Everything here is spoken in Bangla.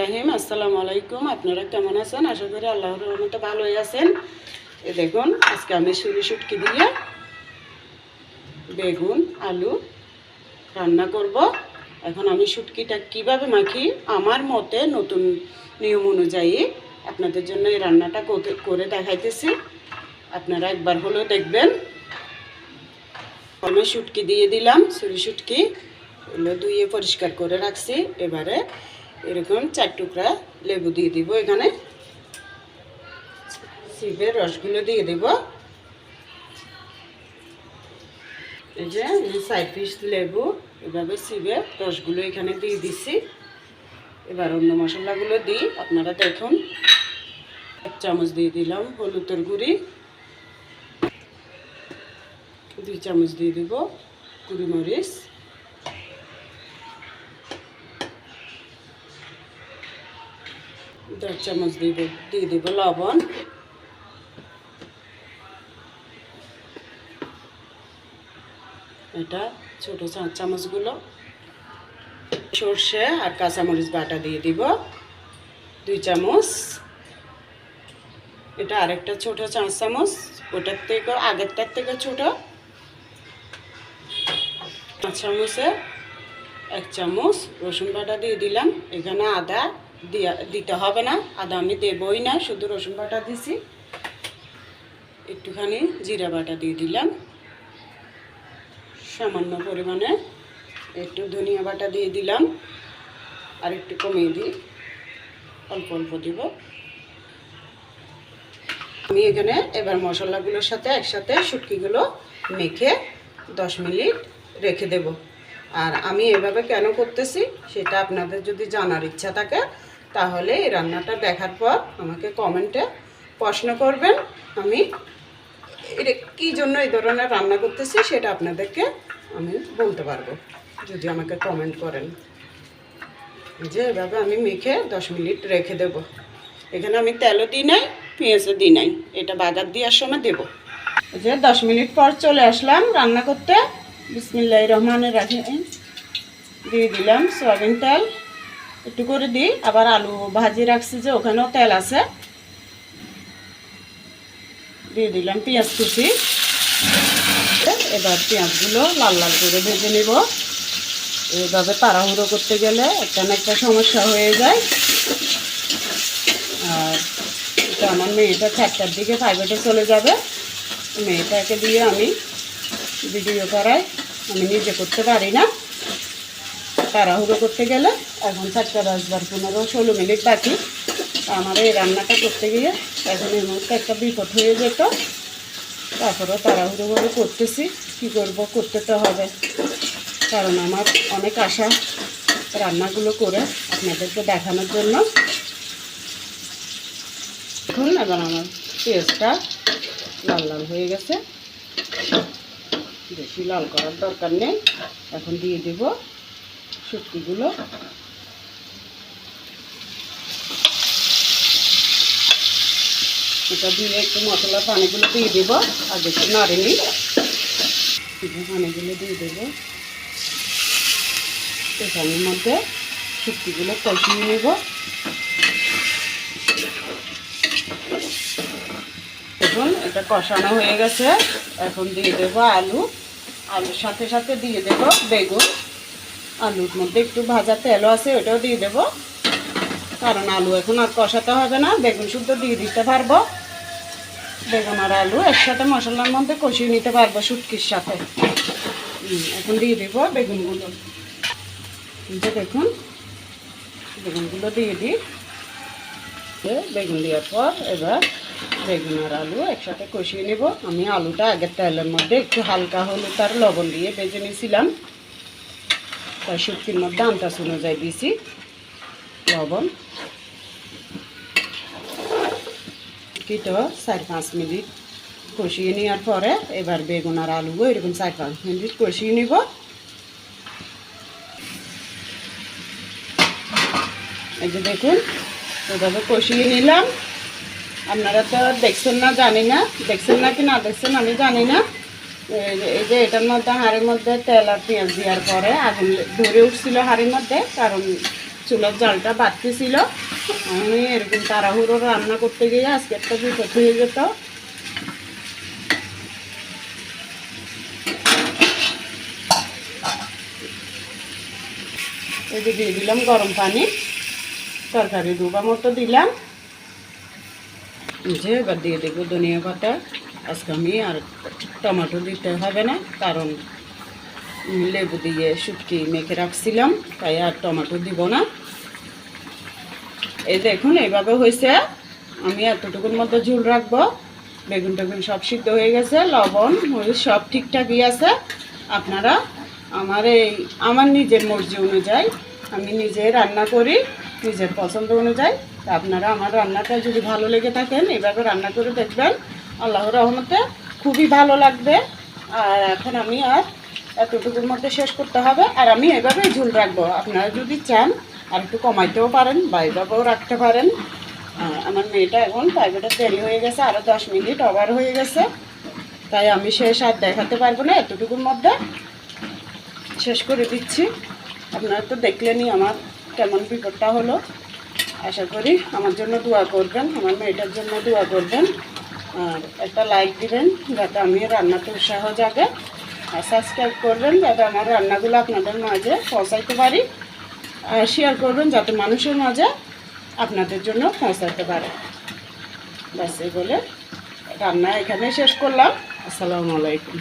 রাহিম আসসালামু আলাইকুম। আপনারা কেমন আছেন? আশা করি আল্লাহর রহমতে ভালোই আছেন। এ দেখুন, আজকে আমি সুরি শুটকি দিয়ে বেগুন, আলু রান্না করব। এখন আমি শুটকিটা কীভাবে মাখি? আমার মতে নতুন নিয়ম অনুযায়ী আপনাদের জন্য এই রান্নাটা করে দেখাইতেছি। আপনারা একবার হলেও দেখবেন। আমি শুটকি দিয়ে দিলাম সুরি শুটকি। এগুলো ধুয়ে পরিষ্কার করে রাখছি। এবারে এরকম চার টুকরা লেবু দিয়ে দিব এখানে। সিবের রসগুলো দিয়ে দেব। এই যে সাইড পিস লেবু, এভাবে সিবের রসগুলো এখানে দিয়ে দিচ্ছি এবার অন্য মশলাগুলো দিই। আপনারা দেখুন, এক চামচ দিয়ে দিলাম হলুদের গুঁড়ি। দুই চামচ দিয়ে দিব কুড়ি মরিচ। দেড় চামচ দিব, দিয়ে দিব লবণ। এটা ছোট চামচগুলো। সর্ষে আর কাঁচামরিচ বাটা দিয়ে দিব, দুই চামচ। এটা আরেকটা ছোট চা চামচ, ওটার থেকে আগেরটার থেকে ছোট। পাঁচ চামচে এক চামচ রসুন বাটা দিয়ে দিলাম, এখানে আদা দিতে হবে না, আদা আমি দেবই না, শুধু রসুন বাটা দিছি। একটুখানি জিরা বাটা দিয়ে দিলাম। সামান্য পরিমাণে একটু ধনিয়া বাটা দিয়ে দিলাম। আর একটু কমিয়ে দিই। অল্প অল্প দিব। আমি এখানে এবার মশলাগুলোর সাথে একসাথে শুটকিগুলো মেখে দশ মিনিট রেখে দেব। আর আমি এভাবে কেন করতেছি, সেটা আপনাদের যদি জানার ইচ্ছা থাকে তাহলে এই রান্নাটা দেখার পর আমাকে কমেন্টে প্রশ্ন করবেন। আমি এটা কী জন্য এই ধরনের রান্না করতেছি সেটা আপনাদেরকে আমি বলতে পারব, যদি আমাকে কমেন্ট করেন। যে এভাবে আমি মেখে দশ মিনিট রেখে দেব। এখানে আমি তেলও দিই নাই, পেঁয়াজও দিই নাই, এটা বাগার দেওয়ার সময় দেবো। যে দশ মিনিট পর চলে আসলাম রান্না করতে। বিসমিল্লাহ রহমানের রাখি দিয়ে দিলাম সয়াবিন তেল। একটু করে দিই। আবার আলু ভাজি রাখছি যে ওখানেও তেল আছে। দিয়ে দিলাম পেঁয়াজ কুচি। এবার পেঁয়াজগুলো লাল লাল করে ভেজে নেব। এইভাবে তাড়াহুড়ো করতে গেলে একটা না একটা সমস্যা হয়ে যায়। আর এটা আমার মেয়েটা চারটার দিকে প্রাইভেটে চলে যাবে। মেয়েটাকে দিয়ে আমি ভিডিও করাই। আমি নিজে করতে পারি না। তাড়াহুড়ো করতে গেলে এখন চারটা বাজবার, পনেরো, ষোলো মিনিট বাকি। আমার এই রান্নাটা করতে গিয়ে এখন এই মুহূর্তে একটা বিপদ হয়ে যেত। তারপরেও তাড়াহুড়োভাবে করতেছি। কী করব? করতে তো হবে। কারণ আমার অনেক আশা রান্নাগুলো করে আপনাদেরকে দেখানোর জন্য। এখন এবার আমার পেঁয়াজটা লাল লাল হয়ে গেছে। বেশি লাল করার দরকার নেই। এখন দিয়ে দেব শুটকিগুলো। এটা দিয়ে একটু মশলা পানিগুলো দিয়ে দেবো আগে একটু নাড়ে নিই পানিগুলো দিয়ে দেবো। এখানের মধ্যে শুক্তিগুলো কষিয়ে নেব। দেখুন, এটা কষানো হয়ে গেছে। এখন দিয়ে দেবো আলু। আলুর সাথে সাথে দিয়ে দেবো বেগুন। আলুর মধ্যে একটু ভাজা তেলও আছে ওটাও দিয়ে দেবো। কারণ আলু এখন আর কষাতে হবে না, বেগুন শুদ্ধ দিয়ে দিতে পারব। বেগুন আর আলু একসাথে মশলার মধ্যে কষিয়ে নিতে পারব শুটকির সাথে। এখন দিয়ে দেব বেগুনগুলো। যে দেখুন, বেগুনগুলো দিয়ে দিই। বেগুন দেওয়ার পর এবার বেগুন আর আলু একসাথে কষিয়ে নেব। আমি আলুটা আগের তেলের মধ্যে একটু হালকা হলুদ আর লবণ দিয়ে ভেজে নিয়েছিলাম তাই শুটকির মধ্যে আন্দাজ অনুযায়ী দিয়েছি লবণ। শুটকিটা চার পাঁচ মিনিট কষিয়ে নেওয়ার পরে এবার বেগুন আর আলু এরকম চার পাঁচ মিনিট কষিয়ে নিব। এই যে দেখুন, এভাবে কষিয়ে নিলাম। আপনারা তো দেখছেন না, জানি না। দেখছেন না কি না দেখছেন, আমি জানি না। এই যে- এটার মধ্যে হাড়ির মধ্যে তেল আর পেঁয়াজ দেওয়ার পরে আগুন ধরে উঠছিল হাড়ির মধ্যে, কারণ চুলার জালটা বাড়তি ছিল। আমি এরকম তাড়াহুড়ো রান্না করতে গিয়ে আজকে একটা বিপদ হয়ে যেত। এই যে দিয়ে দিলাম গরম পানি, তরকারি ডুবা মতো দিলাম। যে এবার দিয়ে দেবো ধনিয়া পাতা। আজকে আমি আর টমেটো দিতে হবে না, কারণ লেবু দিয়ে শুটকি মেখে রাখছিলাম, তাই আর টমেটো দিব না। এই দেখুন, এইভাবে হয়েছে। আমি এতটুকুর মতো ঝুল রাখব। বেগুন টেগুন সব সিদ্ধ হয়ে গেছে, লবণ, মরিচ সব ঠিকঠাকই আছে। আপনারা আমার এই, আমার নিজের মর্জি অনুযায়ী, আমি নিজে রান্না করি, নিজের পছন্দ অনুযায়ী। তা আপনারা আমার রান্নাটা যদি ভালো লেগে থাকেন এইভাবে রান্না করে দেখবেন। আল্লাহর রহমতে খুবই ভালো লাগবে। আর এখন আমি আর এতটুকুর মধ্যে শেষ করতে হবে। আর আমি এভাবে ঝুল রাখব। আপনারা যদি চান, আর একটু কমাইতেও পারেন বা এভাবেও রাখতে পারেন। আমার মেয়েটা এখন প্রাইভেটের দেরি হয়ে গেছে আরও দশ মিনিট ওভার হয়ে গেছে। তাই আমি শেষ আর দেখাতে পারব না, এতটুকুর মধ্যে শেষ করে দিচ্ছি। আপনারা তো দেখলেনই আমার কেমন বিপদটা হলো। আশা করি আমার জন্য দোয়া করবেন, আমার মেয়েটার জন্য দোয়া করবেন। আর একটা লাইক দিবেন যাতে আমি রান্নাতে উৎসাহ জাগে। আর সাবস্ক্রাইব করবেন যাতে আমার রান্নাগুলো আপনাদের মাঝে পৌঁছাইতে পারি। আর শেয়ার করবেন যাতে মানুষের মাঝে আপনাদের জন্য পৌঁছাইতে পারে। ব্যাস বলে রান্না এখানে শেষ করলাম। আসসালামু আলাইকুম।